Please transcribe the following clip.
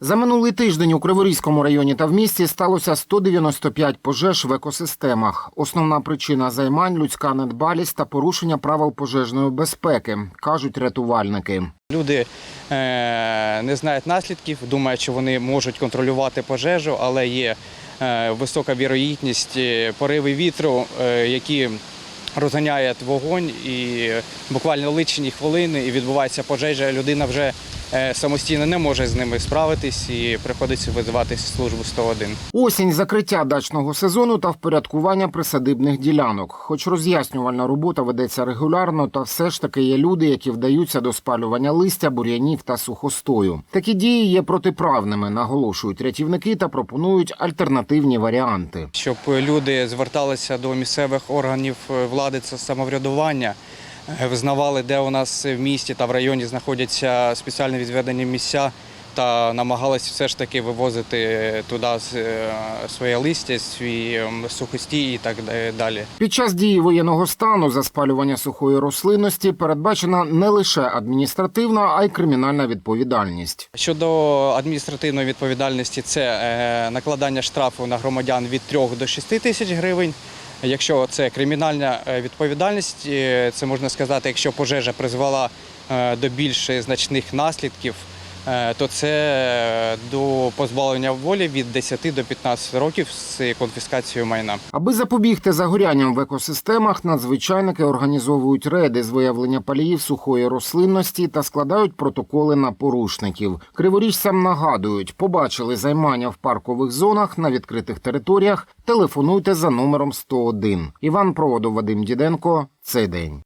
За минулий тиждень у Криворізькому районі та в місті сталося 195 пожеж в екосистемах. Основна причина займань людська недбалість та порушення правил пожежної безпеки, кажуть рятувальники. Люди е, не знають наслідків, думають, що вони можуть контролювати пожежу, але є е, висока вірогідність е, пориви вітру, які розганяють вогонь, і буквально личені хвилини і відбувається пожежа. Людина вже самостійно не може з ними справитись і приходиться визивати службу 101. Осінь закриття дачного сезону та впорядкування присадибних ділянок. Хоч роз'яснювальна робота ведеться регулярно, та все ж таки є люди, які вдаються до спалювання листя, бур'янів та сухостою. Такі дії є протиправними, наголошують рятівники та пропонують альтернативні варіанти. щоб люди зверталися до місцевих органів влади це самоврядування, е, визнавали, де у нас в місті та в районі знаходяться спеціально відведені місця. Та намагалися все ж таки вивозити туди е, своє листя, свій ем, сухостій і так далі. Під час дії воєнного стану за спалювання сухої рослинності передбачена не лише адміністративна, а й кримінальна відповідальність. Щодо адміністративної відповідальності, це е, накладання штрафу на громадян від 3 до 6 тисяч гривень. Якщо це кримінальна е, відповідальність, е, це можна сказати, якщо пожежа призвела е, до більш значних наслідків, то це е, до позбавлення волі від 10 до 15 років з конфіскацією майна. Аби запобігти загорянням в екосистемах, надзвичайники організовують рейди з виявлення паліїв сухої рослинності та складають протоколи на порушників. Криворіжцям нагадують, побачили займання в паркових зонах на відкритих територіях. Телефонуйте за номером 101. Іван Проводов, Вадим Діденко. Цей день.